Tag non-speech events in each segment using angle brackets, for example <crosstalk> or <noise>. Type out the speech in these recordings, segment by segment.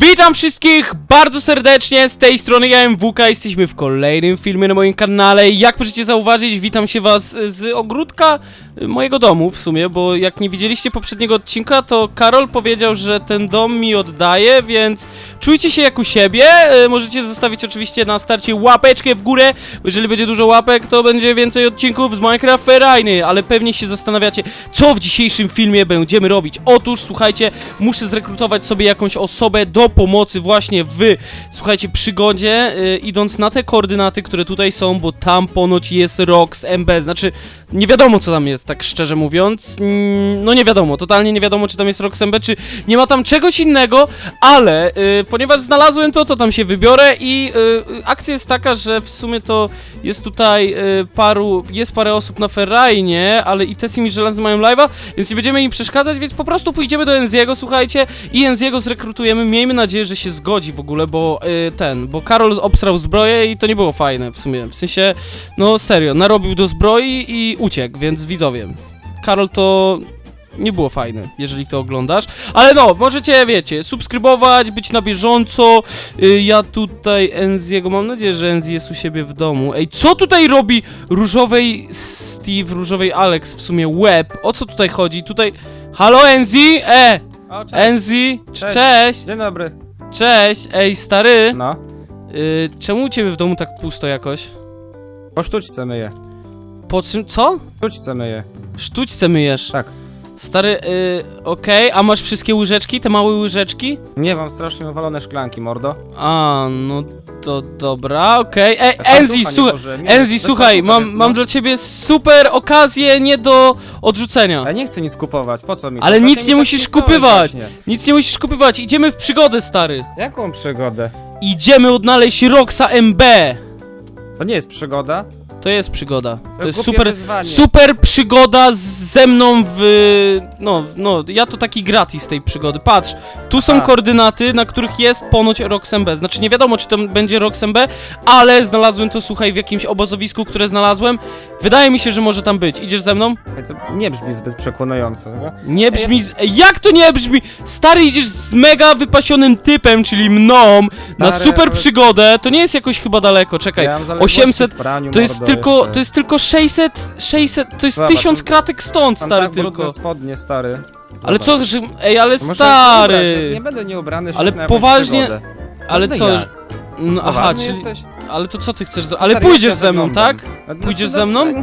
Witam wszystkich bardzo serdecznie, z tej strony ja MWK, jesteśmy w kolejnym filmie na moim kanale. Jak możecie zauważyć, witam się was z ogródka mojego domu w sumie Bo jak nie widzieliście poprzedniego odcinka, to Karol powiedział, że ten dom mi oddaje Więc czujcie się jak u siebie. Y, Możecie zostawić oczywiście na starcie łapeczkę w górę. Bo Jeżeli będzie dużo łapek, to będzie więcej odcinków z Minecraft Ferriny Ale pewnie się zastanawiacie, co w dzisiejszym filmie będziemy robić. Otóż, słuchajcie, muszę zrekrutować sobie jakąś osobę do pomocy właśnie w, słuchajcie, przygodzie, y, idąc na te koordynaty, które tutaj są, bo tam ponoć jest Rox MB, znaczy nie wiadomo co tam jest, tak szczerze mówiąc, Mm, no nie wiadomo, totalnie nie wiadomo czy tam jest Rox MB, czy nie ma tam czegoś innego, ale y, ponieważ znalazłem to, to tam się wybiorę i y, akcja jest taka, że w sumie to jest tutaj y, paru, jest parę osób na Ferrainie, ale i Tessim i Żelazny mają live'a, więc nie będziemy im przeszkadzać, więc po prostu pójdziemy do Enziego, słuchajcie, i Enziego zrekrutujemy, miejmy nadzieję, że się zgodzi w ogóle, bo y, ten, bo Karol obsrał zbroję i to nie było fajne w sumie, w sensie, no serio, narobił do zbroi i uciekł, więc widzowie, Karol to nie było fajne, jeżeli to oglądasz. Ale no, możecie, wiecie, subskrybować, być na bieżąco. Y, ja tutaj Enziego, mam nadzieję, że Enzi jest u siebie w domu. Ej, co tutaj robi różowej Steve, różowej Alex, w sumie web? O co tutaj chodzi? Tutaj... Halo Enzi? E! O, cześć. Enzi? Cześć. Cześć! Dzień dobry. Cześć! Ej, stary! No. Y, czemu u ciebie w domu tak pusto jakoś? Po sztućce myję. Po czym, co? Sztućce myję. Sztućce myjesz? Tak. Stary, y, okej, a masz wszystkie łyżeczki, te małe łyżeczki? Nie, mam strasznie wywalone szklanki, mordo. A, no to dobra, okej. Ej, Enzi, nie słuchaj, Enzi, bez słuchaj, mam, wiesz, mam no. dla ciebie super okazję nie do odrzucenia. Ja nie chcę nic kupować, po co mi to? Ale nic nie mi tak musisz pisałeś kupywać. właśnie? Nic nie musisz kupywać, idziemy w przygodę, stary. Jaką przygodę? Idziemy odnaleźć Roxa MB. To nie jest przygoda. To jest przygoda. To jest głupie super, wyzwanie. super przygoda z, ze mną w... No, no, ja to taki gratis tej przygody. Patrz, tu są Aha. koordynaty, na których jest ponoć Roxemb. Znaczy nie wiadomo, czy to będzie Roxemb, ale znalazłem to, słuchaj, w jakimś obozowisku, które znalazłem. Wydaje mi się, że może tam być. Idziesz ze mną? To nie brzmi zbyt przekonująco. no. Nie brzmi... z- Jak to nie brzmi? Stary, idziesz z mega wypasionym typem, czyli mną, na Stary, super ale- przygodę. To nie jest jakoś chyba daleko, czekaj. Ja mam zaległości 800 w praniu, To jest mordo, tylko, jeszcze. to jest tylko 600, 600, to jest Zobacz, 1000 mam- kratek stąd, Mam stary, tak brudne tylko. spodnie, stary. Ale Zobacz. co, że, ej, ale To muszę ubrać, stary, Nie będę nieubrany, Ale szedł na jakąś poważnie- przygodę. ale Będę co, ja. no aha, Poważny czyli, jesteś? ale to co ty chcesz zrobić? Ale Stary, pójdziesz jak ja ze mną, wyglądam? tak? No, Pójdziesz no, ze mną?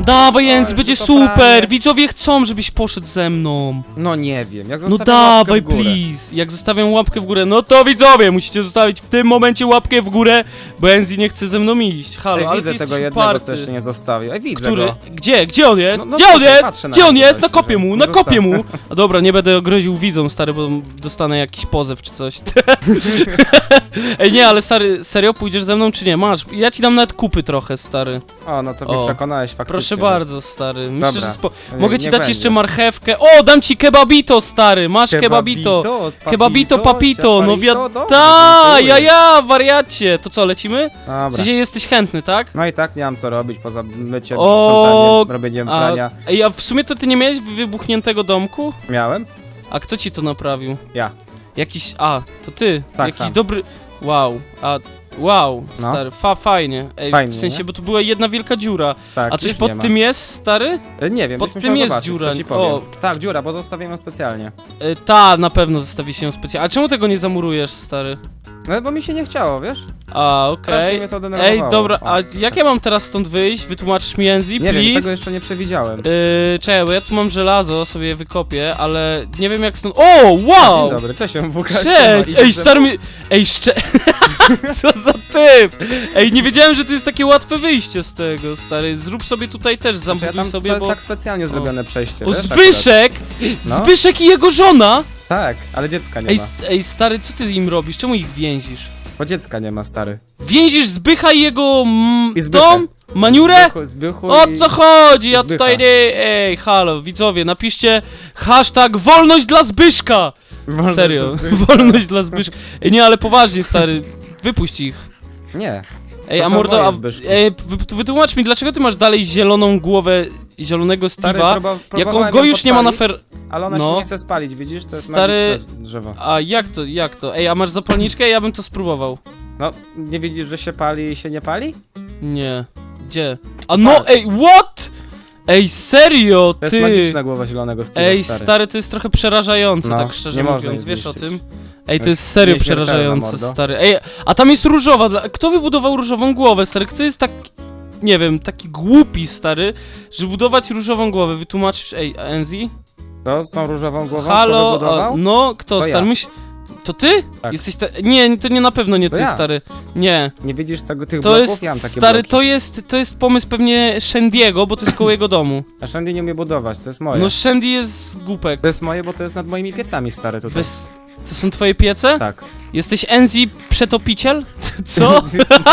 No, Dawaj, Jens, będzie super, widzowie chcą, żebyś poszedł ze mną. No nie wiem, jak No zostawię łapkę dawaj, w górę. please, jak zostawiam łapkę w górę, no to widzowie, musicie zostawić w tym momencie łapkę w górę, bo Enzi nie chce ze mną iść, halo, Ej, ale widzę ty tego jesteś jednego, uparty. co jeszcze nie zostawił. Ej, widzę Który? go. Gdzie? Gdzie on jest? No, no Gdzie on tutaj jest? patrzę na Gdzie on niego jest? właśnie, Nakopię że mu, nie nakopię mu! <laughs> A dobra, nie będę groził widzom, stary, bo dostanę jakiś pozew czy coś. <laughs> Ej, nie, ale stary, serio pójdziesz ze mną czy nie? Masz, ja ci dam nawet kupy trochę, stary. O, no to O. mnie przekonałeś faktycznie. Proszę bardzo, stary. Myślę, Dobra. że spo... Mogę ci niech dać będzie. jeszcze marchewkę. O, dam ci kebabito, stary, masz kebabito. papito, Kebabito, papito, no ciaparito, dobrze, Ta, dziękuję. ja, ja, wariacie. To co, lecimy? W Dobra. sensie jesteś chętny, tak? No i tak nie mam co robić poza myciem, O, sprzątaniem, robieniem A, prania. ej, a w sumie to ty nie miałeś wybuchniętego domku? Miałem? A kto ci to naprawił? Ja. Jakiś. A, to ty. Tak, Jakiś sam. dobry. Wow. A. Wow, No. stary, fa, fajnie. Ej, Fajnie, w sensie, nie? bo tu była jedna wielka dziura. Tak, A coś już pod ma. tym jest, stary? E, Nie wiem, pod byś tym musiał jest zobaczyć, dziura. co ci powiem. O. Tak, dziura, bo zostawiłem ją specjalnie. E, ta, na pewno zostawi się ją specjalnie. A czemu tego nie zamurujesz, stary? No bo mi się nie chciało, wiesz? A, Strasznie okej. mnie to denerwowało. Ej, dobra, O. a jak ja mam teraz stąd wyjść? Wytłumaczysz mi, Enzi, Nie please? wiem, tego jeszcze nie przewidziałem. Yy, czekaj, bo ja tu mam żelazo, sobie je wykopię, ale nie wiem jak stąd... O, wow! Dzień dobry, cześć, MWK. Cześć! Ej, stary mi... Ej, szcze... <laughs> <laughs> Co za typ! Ej, nie wiedziałem, że tu jest takie łatwe wyjście z tego, stary. Zrób sobie tutaj też, Znaczy, ja tam, sobie, to jest bo... tak specjalnie zrobione przejście, O, wiesz, Zbyszek! No. Zbyszek i jego żona! Tak, ale dziecka nie Ej, ma. ej, stary, co ty im robisz? Czemu ich więzisz? Bo dziecka nie ma, stary. Więzisz Zbycha i jego mm, I dom? Maniurę? Zbychu, Zbychu O i... co chodzi? Ja Zbycha. tutaj nie... Ej, halo, widzowie, napiszcie hashtag wolność dla Zbyszka! Wolność Serio, dla Zbyszka. <laughs> wolność dla Zbyszka. Ej, nie, ale poważnie, stary, wypuść ich. Nie. Ej, To a są mordo, moje a, ej, wy, wytłumacz mi, dlaczego ty masz dalej zieloną głowę zielonego Stary, Steve'a, próba- jak próbowałem on go ją już nie ma na podpalić, fer... Ale ona no. się nie chce spalić, widzisz? To jest Stary- magiczne drzewo. A jak to, jak to? Ej, a masz zapalniczkę? Ja bym to spróbował. No, nie widzisz, że się pali i się nie pali? Nie. Gdzie? A no, ej, what? Ej, serio, To jest ty! magiczna głowa zielonego Steve'a, Ej, stary. stary, to jest trochę przerażające, No, tak szczerze nie można mówiąc, jej wiesz o zniszczyć. Ej, to jest serio nieśmiertelna, przerażające, mordo. stary. Ej, a tam jest różowa, dla- kto wybudował różową głowę, stary? Kto jest tak, nie wiem, taki głupi, stary, że budować różową głowę, wytłumaczysz, ej, Enzi? To z tą różową głową kto Halo, wybudował? a, no, kto, To stary, ja. myśl... To ty? Tak. Jesteś te... Nie, to nie na pewno nie To ty, ja. stary. Nie. Nie widzisz tego, tych To bloków? jest, ja mam takie stary, bloki. to jest, to jest pomysł pewnie Shandiego, bo to jest koło jego domu. <laughs> A Shandy nie umie budować, to jest moje. No Shandy jest głupek. To jest moje, bo to jest nad moimi piecami, stary, tutaj. Bez... To są twoje piece? Tak. Jesteś Enzi przetopiciel? <laughs> Co?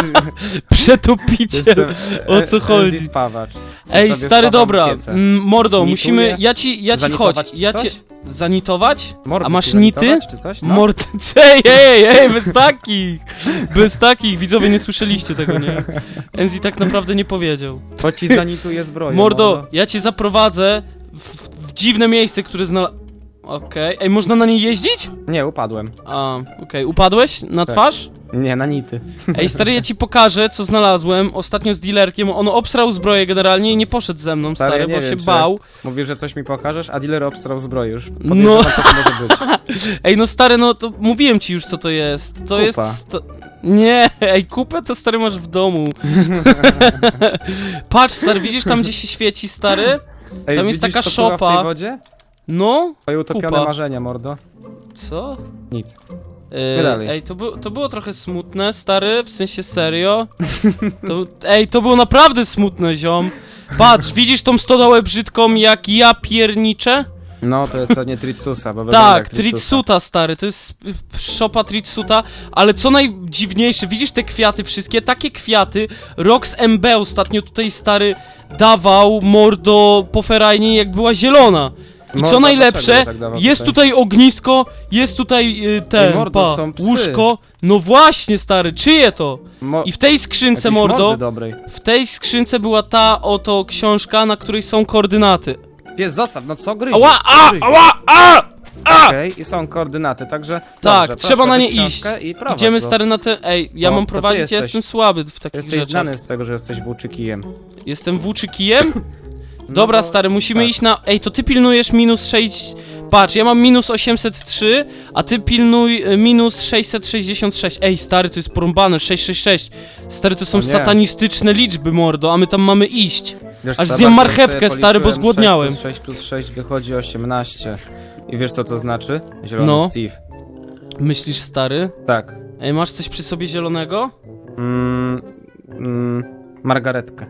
<laughs> Przetopiciel. O co e, chodzi? Enzi spawacz. Ej, sobie stary, spawam dobra. piece. Mm, Mordo, Nituję. musimy. Ja ci, ja ci chodź. Zanitować ci Ja cię. coś? Zanitować? Mordy A masz ci nity? zanitować, Czy coś? No. <laughs> Ej, ej, ej, bez takich! Bez takich, widzowie nie słyszeliście tego, nie? Enzi tak naprawdę nie powiedział. Bo ci zanituje zbroję. Mordo, ja cię zaprowadzę w, w dziwne miejsce, które znalazł. Okej, ej, można na niej jeździć? Nie, upadłem. A, okej, upadłeś na Tak. twarz? Nie, na nity. Ej, stary, ja ci pokażę, co znalazłem ostatnio z dealerkiem. On obsrał zbroję generalnie i nie poszedł ze mną, stary, ja nie bo wiem, się czy bał. jest- Mówisz, że coś mi pokażesz, a dealer obstrał zbroję już. No. Podejrzewam, co to może być. <laughs> Ej, no stary, no to mówiłem ci już, co to jest. To Kupa. jest... Sta... Nie, <laughs> ej, kupę to stary masz w domu. <laughs> Patrz, stary, widzisz tam, gdzie się świeci, stary? Ej, Tam jest widzisz, taka co pływa w szopa. tej wodzie? No? Twoje utopione Kupa. marzenia, mordo. Co? Nic. Yy, dalej. ej, to, bu to było trochę smutne, stary, w sensie serio. To, ej, to było naprawdę smutne, ziom. Patrz, widzisz tą stodołę brzydką, jak ja pierniczę? No, to jest pewnie Tritsusa, bo wygląda Tak, jak. Tritsuta, stary, to jest szopa Tritsuta, ale co najdziwniejsze, widzisz te kwiaty wszystkie? Takie kwiaty Rox MB ostatnio tutaj, stary, dawał mordo po ferajnie, jak była zielona. I co dlaczego najlepsze, tak jest tutaj ognisko, jest tutaj y, ten, Ej, mordo, pa, są psy. łóżko. No właśnie, stary, czyje to? Mo... I w tej skrzynce, jakiejś mordo, mordy dobrej. w tej skrzynce była ta oto książka, na której są koordynaty. Pies, zostaw, no co gryziesz? Ała, Co a, ała, a! a! Okej, i są koordynaty, także Tak, dobrze, trzeba proszę, na nie iść. I prowadź, Idziemy bo stary na ten. Ej, ja O, mam to ty prowadzić, ja jesteś. jestem słaby w takich Jesteś rzeczach. znany z tego, że jesteś włóczykijem. Jestem włóczykijem? <laughs> Dobra, No stary, musimy tak. iść na. Ej, to ty pilnujesz minus 6. Patrz, ja mam minus 803, a ty pilnuj y, minus 666. Ej, stary, to jest porąbane, 666. Stary, to są O nie. satanistyczne liczby, mordo, a my tam mamy iść. Wiesz, Aż co, zjem bardziej marchewkę, sobie stary, bo policzyłem, zgłodniałem. 6 plus 6 plus 6 wychodzi 18. I wiesz co to znaczy? Zielony No. Steve. Myślisz, stary? Tak. Ej, masz coś przy sobie zielonego? Mm, mm, Margaretkę.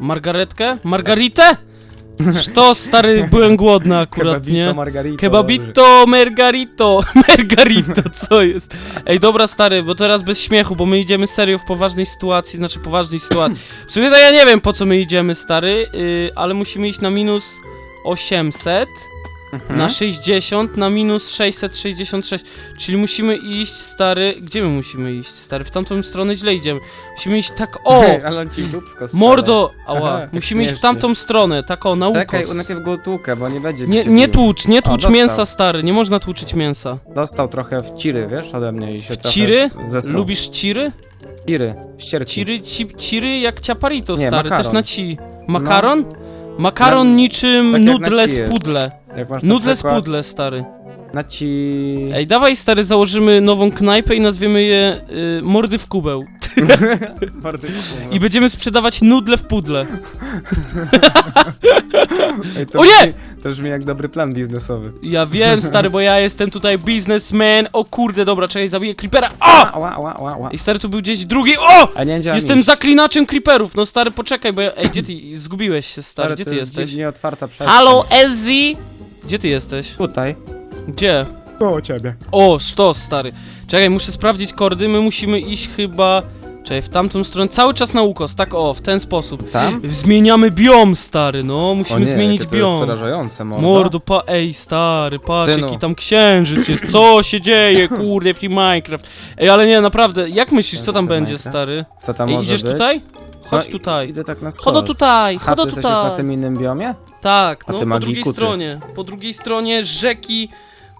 Margaretkę? Margaritę? Szto, stary, byłem głodny akurat, nie? margarito. Kebabito, mergarito, <laughs> mergarito, co jest? Ej, dobra stary, bo teraz bez śmiechu, bo my idziemy serio w poważnej sytuacji, znaczy poważnej sytuacji. W sumie to ja nie wiem po co my idziemy, stary, yy, ale musimy iść na minus 800, Mhm. na 60, na minus 666, czyli musimy iść, stary, gdzie my musimy iść, stary? W tamtą stronę źle idziemy. Musimy iść tak, o! <laughs> Ale on ci dupsko strzela. Mordo! Ała, Aha, musimy iść w tamtą stronę, tak o, na ukos. Czekaj, najpierw go tłukę, bo nie będzie Nie, cię nie bił. tłucz, nie tłucz dostał. mięsa, stary, nie można tłuczyć mięsa. Dostał trochę w ciry, wiesz, ode mnie i się trochę Ciry? zesrał. Lubisz ciry? Ciry, ścierki. Ciry, ci, ciry jak ciaparito, Nie, stary, makaron. też na ci. Makaron? Makaron Na- niczym tak jak na nudle ci z jest. pudle. Jak masz na Nudle z przykład pudle, stary. Na ci... Ej, dawaj, stary, założymy nową knajpę i nazwiemy je y, Mordy w kubeł. <laughs> I będziemy sprzedawać nudle w pudle. <laughs> Ej, to O nie! Brzmi, to brzmi jak dobry plan biznesowy. Ja wiem, stary, bo ja jestem tutaj biznesman. O kurde, dobra, czekaj, zabiję creepera. O! Ała, ała, ała, ała. I stary, tu był gdzieś drugi. O! A nie działa Jestem iść. zaklinaczem creeperów. No stary, poczekaj, bo ja... Ej, gdzie ty? Zgubiłeś się, stary, Stary, gdzie to ty jest jesteś? dziwnie otwarta przestrzeń. Halo, Elzi! Gdzie ty jesteś? Tutaj. Gdzie? O ciebie. O, sztos, stary. Czekaj, muszę sprawdzić kordy, my musimy iść chyba... Czekaj, w tamtą stronę, cały czas na ukos, tak o, w ten sposób. Tam? Zmieniamy biom, stary, no, musimy zmienić jakie to jest biom. przerażające, mordo. Mordo, pa, ej, stary, patrz, Ty no. jaki tam księżyc jest, co się dzieje, kurde, w tym Minecraft. Ej, ale nie, naprawdę, jak myślisz, co tam będzie, stary? Co tam Ej, może idziesz być? tutaj? chodź No i- tutaj. Idę tak na skos. Chodo tutaj, Aha, chodo ty jesteś już tutaj. na tym innym biomie? Tak, A no ty po magii drugiej kuty. stronie. Po drugiej stronie rzeki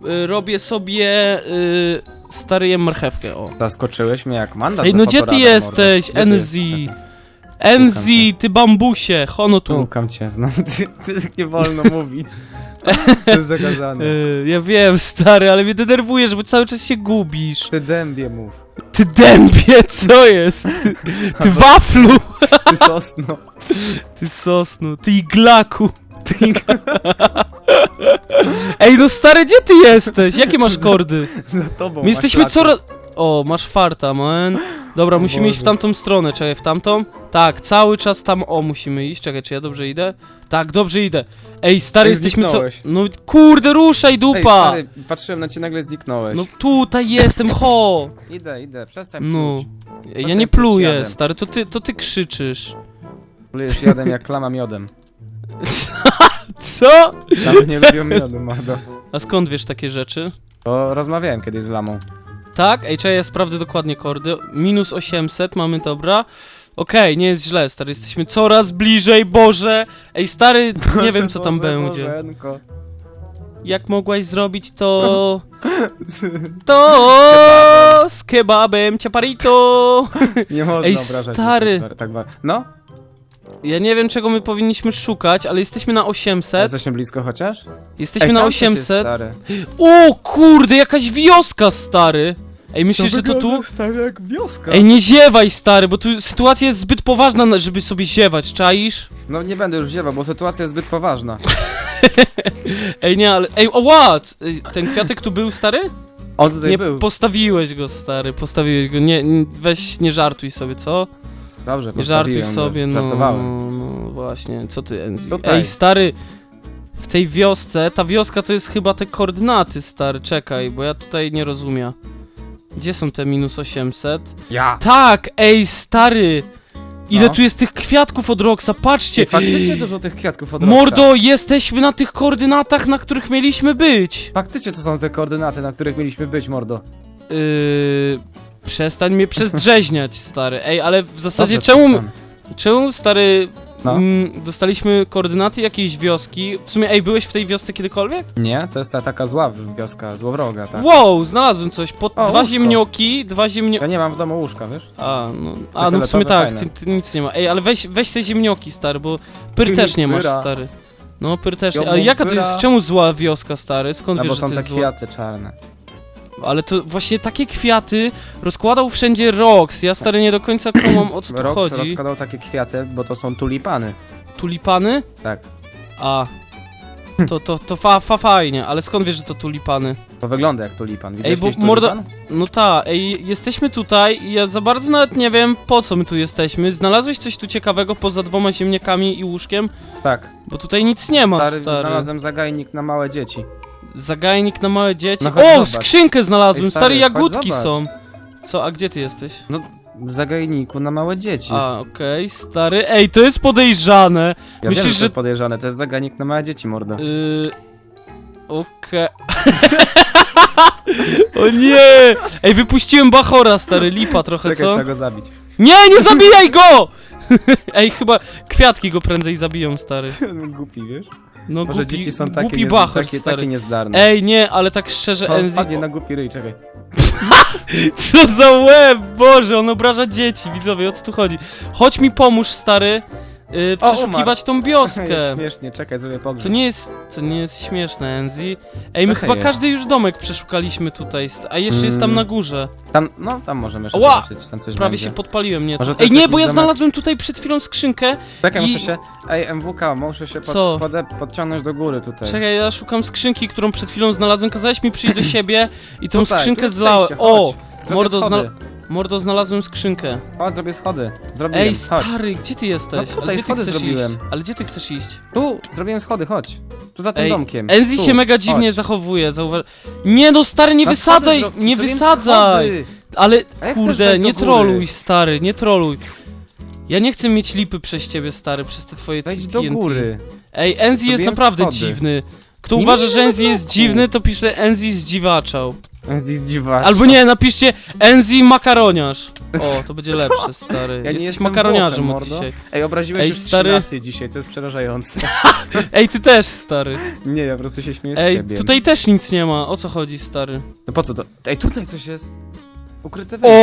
y, robię sobie y, stary jem marchewkę, o. Zaskoczyłeś mnie jak mandat Ej, za no gdzie ty mordo. jesteś, Gdzie ty NZ? jesteś? Czekaj. NZ, ty bambusie, hono tu. Tukam cię, no, ty, <laughs> ty tak nie wolno mówić. <laughs> To jest zakazane. Y, ja wiem, stary, ale mnie denerwujesz, bo cały czas się gubisz. Ty dębie mów. Ty dębie, co jest? <laughs> Ty waflu! Ty sosno. Ty sosnu, ty iglaku. Ty <laughs> Ej, no stary, gdzie ty jesteś? Jakie masz kordy? <laughs> za tobą My jesteśmy masz coraz... O, masz farta, man. Dobra, O musimy iść w Boże. tamtą stronę, czekaj, w tamtą? Tak, cały czas tam, o, musimy iść, czekaj, czy ja dobrze idę? Tak, dobrze idę. Ej, stary, Ej, jesteśmy co... zniknąłeś. No, kurde, ruszaj, Ej, dupa! stary, patrzyłem na ciebie, nagle zniknąłeś. No tutaj jestem, ho! <laughs> Idę, idę, przestań No. pluć. Ja nie pluję, jadem. stary, to ty, to ty krzyczysz. Plujesz jadem jak klama miodem. <laughs> Co? Lamy nie lubią miodu, mordo. A skąd wiesz takie rzeczy? To rozmawiałem kiedyś z lamą. Tak? Ej, czekaj, ja sprawdzę dokładnie kordy. Minus 800 mamy, dobra. Okej, nie jest źle, stary, jesteśmy coraz bliżej, Boże! Ej, stary, nie wiem co tam będzie. Bożenko. Jak mogłaś zrobić to... <laughs> To z kebabem, ciaparito! <laughs> Nie można Ej, obrażać. stary. Tak, tak, no? Ja nie wiem czego my powinniśmy szukać, ale jesteśmy na 800. Jesteśmy blisko chociaż? Jesteśmy Ej, na tam coś jest, 800. stary. <gasps> O kurde, jakaś wioska, stary! Ej, myślisz, że to tu? stary jak wioska. Ej, nie ziewaj, stary, bo tu sytuacja jest zbyt poważna, na- żeby sobie ziewać, czaisz? No nie będę już ziewał, bo sytuacja jest zbyt poważna. <laughs> Ej, nie, ale... Ej, o what? Ej, Ten kwiatek tu był, stary? On tutaj Nie, był. postawiłeś go, stary, postawiłeś go. Nie, nie, weź, nie żartuj sobie, co? Dobrze, Nie żartuj sobie, no, Żartowałem. no, właśnie, co ty, Enzi? Tutaj. Ej, stary, w tej wiosce, ta wioska to jest chyba te koordynaty, stary, czekaj, bo ja tutaj nie rozumiem. Gdzie są te minus 800? Ja! Tak, ej, stary! Ile No. tu jest tych kwiatków od Roxa, patrzcie! Ej, faktycznie dużo tych kwiatków od Roxa. Mordo, jesteśmy na tych koordynatach, na których mieliśmy być! Faktycznie to są te koordynaty, na których mieliśmy być, mordo. Yy, przestań mnie przezdrzeźniać, stary. Ej, ale w zasadzie Dobrze, czemu, przestanę. czemu, stary, No. mm, dostaliśmy koordynaty jakiejś wioski? W sumie, ej, byłeś w tej wiosce kiedykolwiek? Nie, to jest ta taka zła wioska, złowroga, tak. Wow, znalazłem coś. Po, O, dwa łóżko. ziemnioki, dwa ziemnioki. Ja nie mam w domu łóżka, wiesz? A, no, a, no w sumie fioletowe, tak, ty, fajne. ty nic nie ma. Ej, ale weź, weź te ziemnioki, stary, bo pyr <laughs> też nie masz, Pyra. stary. No, pyr też nie. Ale jaka to pyra. jest, czemu zła wioska, stary? Skąd No bo wiesz, że są to te jest zła? kwiaty czarne. Ale to właśnie takie kwiaty rozkładał wszędzie Rox. Ja stary nie do końca <clears throat> kumam o co tu Rox chodzi. rozkładał takie kwiaty, bo to są tulipany. Tulipany? Tak. A. To, to, to fa, fa fajnie, ale skąd wiesz, że to tulipany? To wygląda jak tulipan. Widziałeś Ej, bo kiedyś mordo- tulipan? No ta, ej, jesteśmy tutaj i ja za bardzo nawet nie wiem po co my tu jesteśmy. Znalazłeś coś tu ciekawego poza dwoma ziemniakami i łóżkiem? Tak. Bo tutaj nic nie ma, Stary, stary. znalazłem zagajnik na małe dzieci. Zagajnik na małe dzieci. No chodź o, zobacz. skrzynkę znalazłem, Ej, stare stary, jagódki są. Co, a gdzie ty jesteś? No, w zagajniku na małe dzieci. A, okej, stary. Ej, to jest podejrzane. ja myślisz, wiem, że to że- jest podejrzane, to jest zagajnik na małe dzieci, mordo. Yy... Okej. <laughs> o nie! Ej, wypuściłem Bachora, stary, lipa trochę, Czekaj, co? trzeba go zabić. Nie, nie <laughs> zabijaj go! <laughs> Ej, chyba kwiatki go prędzej zabiją, stary. Głupi, wiesz? No Może głupi, dzieci są takie, głupi nie, takie, stary. takie niezdarne. Ej, nie, ale tak szczerze, On Enzi... spadnie na głupi ryj, czekaj. <laughs> Co za łeb, Boże, on obraża dzieci, widzowie, o co tu chodzi? Chodź mi pomóż, stary, yy, O, przeszukiwać tą wioskę. <laughs> Śmiesznie, czekaj, zrobię pogrzeb. To nie jest, to nie jest śmieszne, Enzi. Ej, my Trochę chyba jest. każdy już domek przeszukaliśmy tutaj, st- a jeszcze jest tam Mm. na górze. Tam, no, tam możemy jeszcze Ła! zobaczyć, tam coś Prawie będzie. się podpaliłem, nie? Może to Ej, jest nie, jakiś bo ja domek? znalazłem tutaj przed chwilą skrzynkę. Czekaj, i- muszę się... Ej, MWK, muszę się Co? pod, pode, podciągnąć do góry tutaj. Czekaj, ja szukam skrzynki, którą przed chwilą znalazłem. Kazałeś mi przyjść do siebie i tą Tutaj, tu skrzynkę jest zlałem. przejście, O! chodź. Zrobię Mordo, schody. Mordo, znalazłem skrzynkę. Chodź, zrobię schody. Zrobiłem, Ej, chodź. stary, gdzie ty jesteś? No tutaj Ale gdzie ty schody chcesz zrobiłem. iść? Ale gdzie ty chcesz iść? Tu, zrobiłem schody, chodź. Tu za tym Ej, domkiem. Enzi tu. się mega dziwnie chodź. zachowuje, zauważ... Nie no, stary, nie Na wysadzaj! schody zro- Nie zrobiłem wysadzaj! schody. Ale A jak chcesz kurde, wejść do nie góry? troluj, stary, nie troluj. Ja nie chcę mieć lipy przez ciebie, stary, przez te twoje Wejdź TNT. do góry. Ej, Enzi jest Zrobiłem naprawdę schody. dziwny. Kto Nie, uważa, że nie, Enzi no jest dziwny, to pisze Enzi zdziwaczał. Dziwacz. Albo nie, napiszcie Enzi makaroniarz. O, to będzie lepsze, stary. Ja nie Jesteś jestem makaroniarzem Włochem, od mordo. dzisiaj. Ej, obraziłeś Ej, już stary. dzisiaj, to jest przerażające. <laughs> Ej, ty też, stary. nie, ja po prostu się śmieję z Ej, tutaj też nic nie ma. O co chodzi, stary? No po co to? Ej, tutaj coś jest. Ukryte wejście.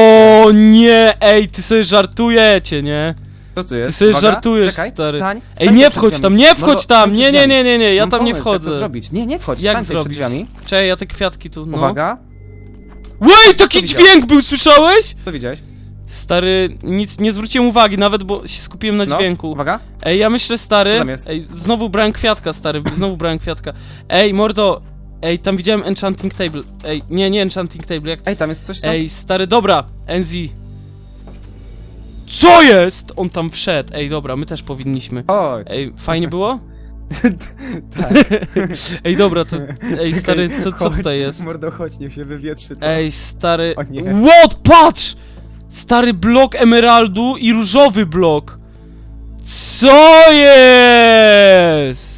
O nie, ej, ty sobie żartujecie, nie? Co tu jest? ty sobie Uwaga, żartujesz, czekaj, stary. Stań, Ej, stań nie tu przed wchodź drzwiami. tam, nie wchodź Mordo, tam, stań przed nie, nie, drzwiami. nie, nie, nie, ja Mam tam nie pomysł, Jak to wchodzę. zrobić? Nie, nie wchodź, Jak stań tutaj przed zrobić? drzwiami. Czekaj, ja te kwiatki tu, no. Uwaga, Łej, taki dźwięk był, słyszałeś? co widziałeś? Stary, nic, nie zwróciłem uwagi nawet, bo się skupiłem na No, dźwięku. Uwaga. Ej, ja myślę, stary. Co tam jest? Ej, znowu brałem kwiatka, stary, znowu brałem kwiatka. Ej, mordo, ej, tam widziałem enchanting table. Ej, nie, nie enchanting table, jak Ej, tam jest coś tam. Ej, stary, dobra, NZ. Co jest? On tam wszedł. Ej, dobra, my też powinniśmy. Chodź. Ej, fajnie było? <laughs> tak. <laughs> Ej, dobra, to. Ej, Czekaj, stary, co, co chodź. tutaj jest? Mordo, chodź, niech się wywietrzy, co? Ej, stary. O nie. What? Patrz! Stary blok emeraldu i różowy blok. Co jest?